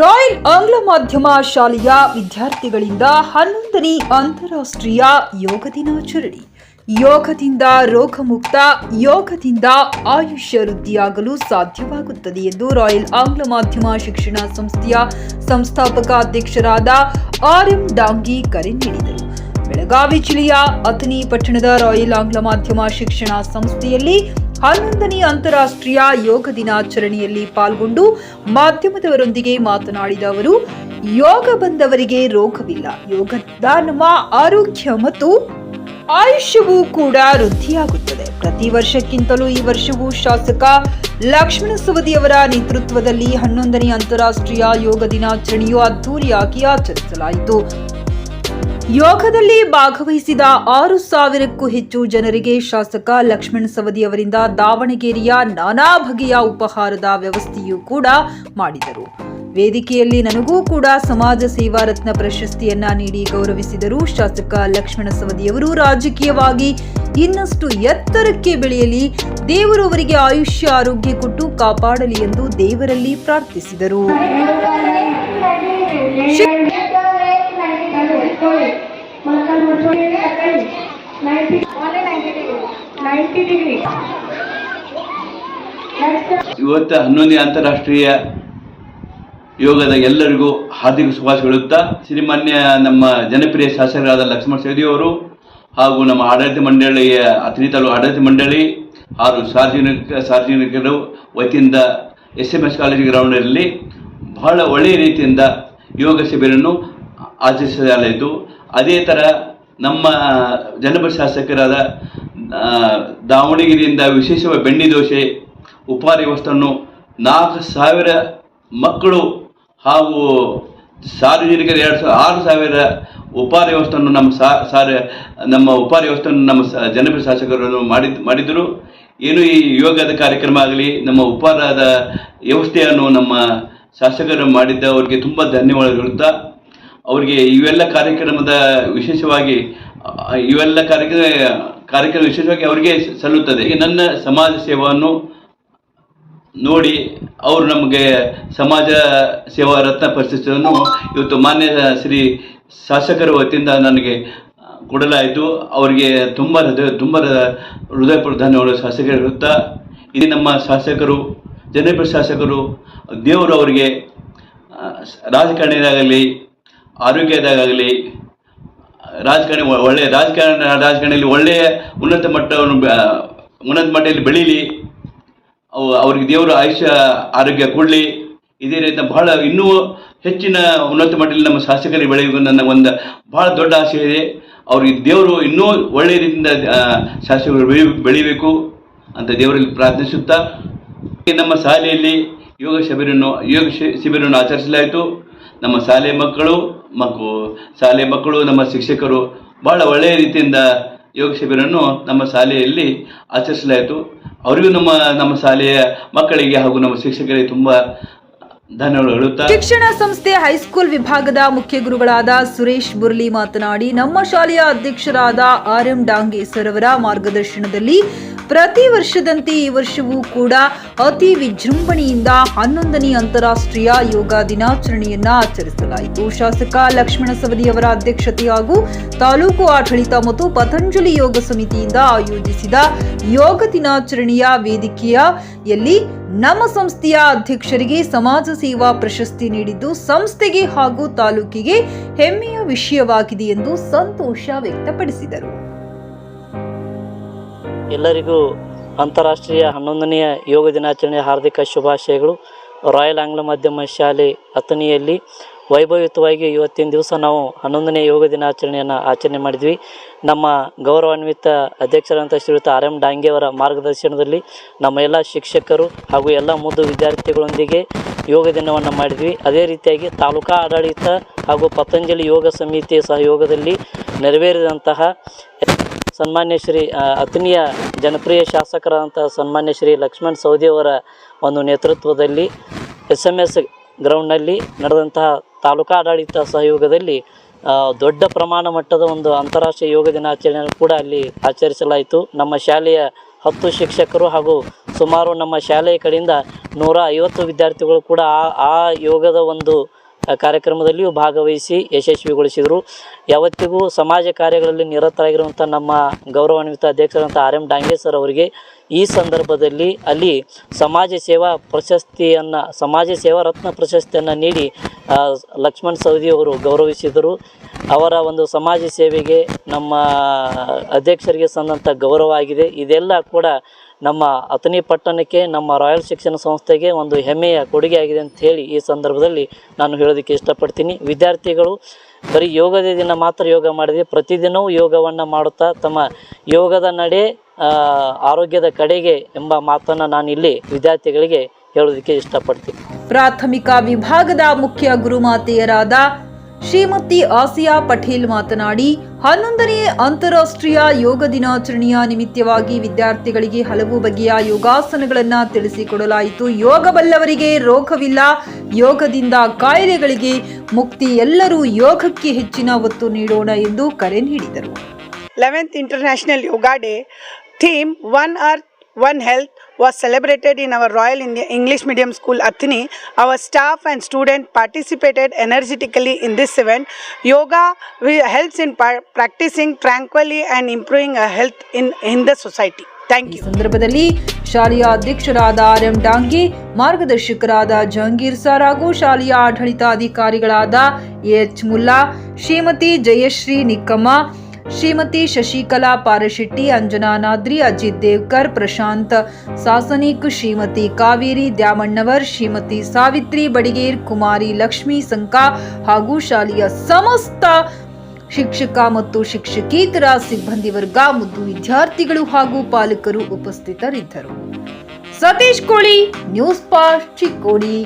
Royal ಆಂಗ್ಲ ಮಾಧ್ಯಮ ಶಾಲೆಯ ವಿದ್ಯಾರ್ಥಿಗಳಿಂದ ಹನ್ನೊಂದನೇ ಅಂತಾರಾಷ್ಟ್ರೀಯ ಯೋಗ ದಿನಾಚರಣೆ. ಯೋಗದಿಂದ ರೋಗಮುಕ್ತ, ಯೋಗದಿಂದ ಆಯುಷ್ಯ ವೃದ್ಧಿಯಾಗಲು ಸಾಧ್ಯವಾಗುತ್ತದೆ ಎಂದು ರಾಯಲ್ ಆಂಗ್ಲ ಮಾಧ್ಯಮ ಶಿಕ್ಷಣ ಸಂಸ್ಥೆಯ ಸಂಸ್ಥಾಪಕ ಅಧ್ಯಕ್ಷರಾದ ಆರ್ ಎಂ ಡಾಂಗಿ ಕರೆ ನೀಡಿದರು. ಬೆಳಗಾವಿ ಜಿಲ್ಲೆಯ ಅಥಣಿ ಪಟ್ಟಣದ ರಾಯಲ್ ಆಂಗ್ಲ ಮಾಧ್ಯಮ ಶಿಕ್ಷಣ ಸಂಸ್ಥೆಯಲ್ಲಿ ಹನ್ನೊಂದನೇ ಅಂತಾರಾಷ್ಟ್ರೀಯ ಯೋಗ ದಿನಾಚರಣೆಯಲ್ಲಿ ಪಾಲ್ಗೊಂಡು ಮಾಧ್ಯಮದವರೊಂದಿಗೆ ಮಾತನಾಡಿದ ಅವರು, ಯೋಗ ಬಂದವರಿಗೆ ರೋಗವಿಲ್ಲ. ಯೋಗದ ನಮ್ಮ ಆರೋಗ್ಯ ಮತ್ತು ಆಯುಷ್ಯವೂ ಕೂಡ ವೃದ್ಧಿಯಾಗುತ್ತದೆ. ಪ್ರತಿ ವರ್ಷಕ್ಕಿಂತಲೂ ಈ ವರ್ಷವೂ ಶಾಸಕ ಲಕ್ಷ್ಮಣ ಸವದಿಯವರ ನೇತೃತ್ವದಲ್ಲಿ ಹನ್ನೊಂದನೇ ಅಂತಾರಾಷ್ಟ್ರೀಯ ಯೋಗ ದಿನಾಚರಣೆಯು ಅದ್ದೂರಿಯಾಗಿ ಆಚರಿಸಲಾಯಿತು. ಯೋಗದಲ್ಲಿ ಭಾಗವಹಿಸಿದ ಆರು ಸಾವಿರಕ್ಕೂ ಹೆಚ್ಚು ಜನರಿಗೆ ಶಾಸಕ ಲಕ್ಷ್ಮಣ ಸವದಿ ಅವರಿಂದ ದಾವಣಗೆರೆಯ ನಾನಾ ಬಗೆಯ ಉಪಹಾರದ ವ್ಯವಸ್ಥೆಯೂ ಕೂಡ ಮಾಡಿದರು. ವೇದಿಕೆಯಲ್ಲಿ ನನಗೂ ಕೂಡ ಸಮಾಜ ಸೇವಾ ರತ್ನ ಪ್ರಶಸ್ತಿಯನ್ನ ನೀಡಿ ಗೌರವಿಸಿದರು ಶಾಸಕ ಲಕ್ಷ್ಮಣ ಸವದಿಯವರು ರಾಜಕೀಯವಾಗಿ ಇನ್ನಷ್ಟು ಎತ್ತರಕ್ಕೆ ಬೆಳೆಯಲಿ, ದೇವರು ಅವರಿಗೆ ಆಯುಷ್ಯ, ಆರೋಗ್ಯ ಕೊಟ್ಟು ಕಾಪಾಡಲಿ ಎಂದು ದೇವರಲ್ಲಿ ಪ್ರಾರ್ಥಿಸಿದರು. Ninety degree. ಇವತ್ತು ಹನ್ನೊಂದನೇ ಅಂತಾರಾಷ್ಟ್ರೀಯ ಯೋಗದ ಎಲ್ಲರಿಗೂ ಹಾರ್ದಿಕ ಶುಭಾಶಯಗಳು ಸಿರಿಮಾನ್ಯ ನಮ್ಮ ಜನಪ್ರಿಯ ಶಾಸಕರಾದ ಲಕ್ಷ್ಮಣ ಸವದಿ ಅವರು ಹಾಗೂ ನಮ್ಮ ಆಡಳಿತ ಮಂಡಳಿಯ ತಾಲೂಕು ಆಡಳಿತ ಮಂಡಳಿ ಹಾಗೂ ಸಾರ್ವಜನಿಕ ಸಾರ್ವಜನಿಕರು ವತಿಯಿಂದ ಎಸ್ ಎಂ ಎಸ್ ಕಾಲೇಜ್ ಗ್ರೌಂಡಲ್ಲಿ ಬಹಳ ಒಳ್ಳೆಯ ರೀತಿಯಿಂದ ಯೋಗ ಶಿಬಿರನ್ನು ಆಚರಿಸಲಾಯಿತು. ಅದೇ ಥರ ನಮ್ಮ ಜನಪದ ಶಾಸಕರಾದ ದಾವಣಗೆರೆಯಿಂದ ವಿಶೇಷವಾಗಿ ಬೆಣ್ಣೆ ದೋಸೆ ಉಪಾರಿ ವಸ್ತುವನ್ನು ನಾಲ್ಕು ಸಾವಿರ ಮಕ್ಕಳು ಹಾಗೂ ಸಾರ್ವಜನಿಕರು ಎರಡು ಸಾವಿರ ಆರು ಸಾವಿರ ಉಪಹಾರ ವ್ಯವಸ್ಥೆಯನ್ನು ನಮ್ಮ ಸಾ, ಸಾರ, ನಮ್ಮ ಉಪಹಾರ ವ್ಯವಸ್ಥೆಯನ್ನು ನಮ್ಮ ಜನಪ್ರಿಯ ಶಾಸಕರನ್ನು ಮಾಡಿದ್ ಮಾಡಿದರು ಏನು ಈ ಯೋಗದ ಕಾರ್ಯಕ್ರಮ ಆಗಲಿ, ನಮ್ಮ ಉಪಹಾರದ ವ್ಯವಸ್ಥೆಯನ್ನು ನಮ್ಮ ಶಾಸಕರು ಮಾಡಿದ್ದ ಅವರಿಗೆ ತುಂಬ ಧನ್ಯವಾದಗಳಿರುತ್ತಾ ಅವರಿಗೆ ಇವೆಲ್ಲ ಕಾರ್ಯಕ್ರಮದ ವಿಶೇಷವಾಗಿ, ಇವೆಲ್ಲ ಕಾರ್ಯಕ್ರಮ ಕಾರ್ಯಕ್ರಮ ವಿಶೇಷವಾಗಿ ಅವರಿಗೆ ಸಲ್ಲುತ್ತದೆ. ನನ್ನ ಸಮಾಜ ಸೇವೆಯನ್ನು ನೋಡಿ ಅವರು ನಮಗೆ ಸಮಾಜ ಸೇವಾ ರತ್ನ ಪರಿಸ್ಥಿತಿಯನ್ನು ಇವತ್ತು ಮಾನ್ಯ ಶ್ರೀ ಶಾಸಕರ ವತಿಯಿಂದ ನನಗೆ ಕೊಡಲಾಯಿತು. ಅವರಿಗೆ ತುಂಬ ಹೃದಯ ತುಂಬ ಹೃದಯ ಪ್ರಧಾನಗಳು ಶಾಸಕರು ಇರುತ್ತಾ ನಮ್ಮ ಶಾಸಕರು, ಜನಪ್ರಿಯ ಶಾಸಕರು, ದೇವರು ಅವರಿಗೆ ರಾಜಕಾರಣಿಯಾಗಲಿ ಆರೋಗ್ಯದಾಗಲಿ ರಾಜಕಾರಣಿ ಒಳ್ಳೆಯ ರಾಜಕಾರಣ, ರಾಜಕಾರಣಿಯಲ್ಲಿ ಒಳ್ಳೆಯ ಉನ್ನತ ಮಟ್ಟವನ್ನು ಉನ್ನತ ಮಟ್ಟದಲ್ಲಿ ಬೆಳೀಲಿ, ಅವು, ಅವ್ರಿಗೆ ದೇವರ ಆಯುಷ್ಯ ಆರೋಗ್ಯ ಕೊಡಲಿ. ಇದೇ ರೀತಿ ಬಹಳ ಇನ್ನೂ ಹೆಚ್ಚಿನ ಉನ್ನತ ಮಟ್ಟದಲ್ಲಿ ನಮ್ಮ ಶಾಸಕರಿಗೆ ಬೆಳೆಯುವ ನನ್ನ ಒಂದು ಬಹಳ ದೊಡ್ಡ ಆಸೆ ಇದೆ. ಅವ್ರಿಗೆ ದೇವರು ಇನ್ನೂ ಒಳ್ಳೆಯ ರೀತಿಯಿಂದ ಶಾಸಕರು ಬೆಳಿ, ಬೆಳಿಬೇಕು ಅಂತ ದೇವರಲ್ಲಿ ಪ್ರಾರ್ಥಿಸುತ್ತಾ ನಮ್ಮ ಶಾಲೆಯಲ್ಲಿ ಯೋಗ ಶಿಬಿರನ್ನು, ಯೋಗ ಶಿಬಿರವನ್ನು ಆಚರಿಸಲಾಯಿತು. ನಮ್ಮ ಶಾಲೆ ಮಕ್ಕಳು ಮಕ್ಕಳು ಶಾಲೆ ಮಕ್ಕಳು, ನಮ್ಮ ಶಿಕ್ಷಕರು ಬಹಳ ಒಳ್ಳೆಯ ರೀತಿಯಿಂದ ಯೋಗ ಶಿಬಿರನ್ನು ನಮ್ಮ ಶಾಲೆಯಲ್ಲಿ ಆಚರಿಸಲಾಯಿತು. ಅವರಿಗೂ ನಮ್ಮ ನಮ್ಮ ಶಾಲೆಯ ಮಕ್ಕಳಿಗೆ ಹಾಗೂ ನಮ್ಮ ಶಿಕ್ಷಕರಿಗೆ ತುಂಬ ಶಿಕ್ಷಣ ಸಂಸ್ಥೆ ಹೈಸ್ಕೂಲ್ ವಿಭಾಗದ ಮುಖ್ಯ ಗುರುಗಳಾದ ಸುರೇಶ್ ಬುರ್ಲಿ ಮಾತನಾಡಿ, ನಮ್ಮ ಶಾಲೆಯ ಅಧ್ಯಕ್ಷರಾದ ಆರ್ ಎಂ ಡಾಂಗೇಸರ್ ಅವರ ಮಾರ್ಗದರ್ಶನದಲ್ಲಿ ಪ್ರತಿ ವರ್ಷದಂತೆ ಈ ವರ್ಷವೂ ಕೂಡ ಅತಿ ವಿಜೃಂಭಣೆಯಿಂದ ಹನ್ನೊಂದನೇ ಅಂತಾರಾಷ್ಟ್ರೀಯ ಯೋಗ ದಿನಾಚರಣೆಯನ್ನ ಆಚರಿಸಲಾಯಿತು. ಶಾಸಕ ಲಕ್ಷ್ಮಣ ಸವದಿ ಅವರ ಅಧ್ಯಕ್ಷತೆ ಹಾಗೂ ತಾಲೂಕು ಆಡಳಿತ ಮತ್ತು ಪತಂಜಲಿ ಯೋಗ ಸಮಿತಿಯಿಂದ ಆಯೋಜಿಸಿದ ಯೋಗ ದಿನಾಚರಣೆಯ ವೇದಿಕೆಯಲ್ಲಿ ನಮ್ಮ ಸಂಸ್ಥೆಯ ಅಧ್ಯಕ್ಷರಿಗೆ ಸಮಾಜ ಸೇವಾ ಪ್ರಶಸ್ತಿ ನೀಡಿದ್ದು ಸಂಸ್ಥೆಗೆ ಹಾಗೂ ತಾಲೂಕಿಗೆ ಹೆಮ್ಮೆಯ ವಿಷಯವಾಗಿದೆ ಎಂದು ಸಂತೋಷ ವ್ಯಕ್ತಪಡಿಸಿದರು. ಎಲ್ಲರಿಗೂ ಅಂತಾರಾಷ್ಟ್ರೀಯ ಹನ್ನೊಂದನೆಯ ಯೋಗ ದಿನಾಚರಣೆಯ ಹಾರ್ದಿಕ ಶುಭಾಶಯಗಳು. ರಾಯಲ್ ಆಂಗ್ಲ ಮಾಧ್ಯಮ ಶಾಲೆ ಅಥಣಿಯಲ್ಲಿ ವೈಭವಯುತವಾಗಿ ಇವತ್ತಿನ ದಿವಸ ನಾವು ಹನ್ನೊಂದನೇ ಯೋಗ ದಿನಾಚರಣೆಯನ್ನು ಆಚರಣೆ ಮಾಡಿದ್ವಿ. ನಮ್ಮ ಗೌರವಾನ್ವಿತ ಅಧ್ಯಕ್ಷರಂತ ಶ್ರೀಯುತ ಆರ್ ಎಂ ಡಾಂಗೆಯವರ ಮಾರ್ಗದರ್ಶನದಲ್ಲಿ ನಮ್ಮ ಎಲ್ಲ ಶಿಕ್ಷಕರು ಹಾಗೂ ಎಲ್ಲ ಮುದ್ದು ವಿದ್ಯಾರ್ಥಿಗಳೊಂದಿಗೆ ಯೋಗ ದಿನವನ್ನು ಮಾಡಿದ್ವಿ. ಅದೇ ರೀತಿಯಾಗಿ ತಾಲೂಕಾ ಆಡಳಿತ ಹಾಗೂ ಪತಂಜಲಿ ಯೋಗ ಸಮಿತಿಯ ಸಹಯೋಗದಲ್ಲಿ ನೆರವೇರಿದಂತಹ ಸನ್ಮಾನ್ಯ ಶ್ರೀ ಅತನಿಯ ಜನಪ್ರಿಯ ಶಾಸಕರಾದಂಥ ಸನ್ಮಾನ್ಯ ಶ್ರೀ ಲಕ್ಷ್ಮಣ್ ಸವದಿಯವರ ಒಂದು ನೇತೃತ್ವದಲ್ಲಿ ಎಸ್ ಎಂ ಎಸ್ ಗ್ರೌಂಡ್ನಲ್ಲಿ ನಡೆದಂತಹ ತಾಲೂಕಾ ಆಡಳಿತ ಸಹಯೋಗದಲ್ಲಿ ದೊಡ್ಡ ಪ್ರಮಾಣ ಮಟ್ಟದ ಒಂದು ಅಂತಾರಾಷ್ಟ್ರೀಯ ಯೋಗ ದಿನಾಚರಣೆಯನ್ನು ಕೂಡ ಅಲ್ಲಿ ಆಚರಿಸಲಾಯಿತು. ನಮ್ಮ ಶಾಲೆಯ ಹತ್ತು ಶಿಕ್ಷಕರು ಹಾಗೂ ಸುಮಾರು ನಮ್ಮ ಶಾಲೆಯ ಕಡೆಯಿಂದ ನೂರ ಐವತ್ತು ವಿದ್ಯಾರ್ಥಿಗಳು ಕೂಡ ಆ ಆ ಯೋಗದ ಒಂದು ಕಾರ್ಯಕ್ರಮದಲ್ಲಿಯೂ ಭಾಗವಹಿಸಿ ಯಶಸ್ವಿಗೊಳಿಸಿದರು. ಯಾವತ್ತಿಗೂ ಸಮಾಜ ಕಾರ್ಯಗಳಲ್ಲಿ ನಿರತರಾಗಿರುವಂಥ ನಮ್ಮ ಗೌರವಾನ್ವಿತ ಅಧ್ಯಕ್ಷರಂಥ ಆರ್ ಎಂ ಡಾಂಗೆ ಸರ್ ಅವರಿಗೆ ಈ ಸಂದರ್ಭದಲ್ಲಿ ಅಲ್ಲಿ ಸಮಾಜ ಸೇವಾ ಪ್ರಶಸ್ತಿಯನ್ನು, ಸಮಾಜ ಸೇವಾ ರತ್ನ ಪ್ರಶಸ್ತಿಯನ್ನು ನೀಡಿ ಲಕ್ಷ್ಮಣ್ ಸವದಿ ಅವರು ಗೌರವಿಸಿದರು. ಅವರ ಒಂದು ಸಮಾಜ ಸೇವೆಗೆ ನಮ್ಮ ಅಧ್ಯಕ್ಷರಿಗೆ ಸಂದಂಥ ಗೌರವ ಆಗಿದೆ. ಇದೆಲ್ಲ ಕೂಡ ನಮ್ಮ ಅತನಿ ಪಟ್ಟಣಕ್ಕೆ, ನಮ್ಮ ರಾಯಲ್ ಶಿಕ್ಷಣ ಸಂಸ್ಥೆಗೆ ಒಂದು ಹೆಮ್ಮೆಯ ಕೊಡುಗೆ ಆಗಿದೆ ಅಂತ ಹೇಳಿ ಈ ಸಂದರ್ಭದಲ್ಲಿ ನಾನು ಹೇಳೋದಕ್ಕೆ ಇಷ್ಟಪಡ್ತೀನಿ. ವಿದ್ಯಾರ್ಥಿಗಳು, ಬರೀ ಯೋಗದ ದಿನ ಮಾತ್ರ ಯೋಗ ಮಾಡಿದೆ. ಪ್ರತಿದಿನವೂ ಯೋಗವನ್ನು ಮಾಡುತ್ತಾ ತಮ್ಮ ಯೋಗದ ನಡೆ ಆರೋಗ್ಯದ ಕಡೆಗೆ ಎಂಬ ಮಾತನ್ನು ನಾನು ಇಲ್ಲಿ ವಿದ್ಯಾರ್ಥಿಗಳಿಗೆ ಹೇಳೋದಕ್ಕೆ ಇಷ್ಟಪಡ್ತೀನಿ. ಪ್ರಾಥಮಿಕ ವಿಭಾಗದ ಮುಖ್ಯ ಗುರುಮಾತೆಯರಾದ ಶ್ರೀಮತಿ ಆಸಿಯಾ ಪಟೇಲ್ ಮಾತನಾಡಿ, ಹನ್ನೊಂದನೇ ಅಂತಾರಾಷ್ಟ್ರೀಯ ಯೋಗ ದಿನಾಚರಣೆಯ ನಿಮಿತ್ತವಾಗಿ ವಿದ್ಯಾರ್ಥಿಗಳಿಗೆ ಹಲವು ಬಗೆಯ ಯೋಗಾಸನಗಳನ್ನು ತಿಳಿಸಿಕೊಡಲಾಯಿತು. ಯೋಗ ಬಲ್ಲವರಿಗೆ ರೋಗವಿಲ್ಲ. ಯೋಗದಿಂದ ಕಾಯಿಲೆಗಳಿಗೆ ಮುಕ್ತಿ. ಎಲ್ಲರೂ ಯೋಗಕ್ಕೆ ಹೆಚ್ಚಿನ ಒತ್ತು ನೀಡೋಣ ಎಂದು ಕರೆ ನೀಡಿದರು. 11th International Yoga day theme one earth, one Health was celebrated in our Royal India English Medium School Athini. Our staff and students participated energetically in this event. Yoga will- helps in par- practicing tranquilly and improving our health in, in the society. Thank ಈ you. ಸಂದರ್ಭದಲ್ಲಿ ಶಾಲೆಯ ಅಧ್ಯಕ್ಷರಾದ R M Dange ಮಾರ್ಗದರ್ಶಕರಾದ Jahangir sir ಹಾಗೂ ಶಾಲೆಯ ಆಡಳಿತಾಧಿಕಾರಿಗಳಾದ H Mulla Shrimati Jayashree Nikkamma Shrimati Shashikala Parashetti, Anjana Nadri, Ajit Devkar, Prashant Sasanik, Shrimati Kaveri Dyamannavar, Shrimati Savitri Badiger, Kumari Lakshmi Sanka ಹಾಗೂ ಶಾಲೆಯ ಸಮಸ್ತ ಶಿಕ್ಷಕ ಮತ್ತು ಶಿಕ್ಷಕೇತರ ಸಿಬ್ಬಂದಿ ವರ್ಗ ಮತ್ತು ವಿದ್ಯಾರ್ಥಿಗಳು ಹಾಗೂ ಪಾಲಕರು ಉಪಸ್ಥಿತರಿದ್ದರು. ಸತೀಶ್ ಕೋಳಿ, ನ್ಯೂಸ್ ಪಾಸ್ಟ್ ಚಿಕ್ಕೋಡಿ.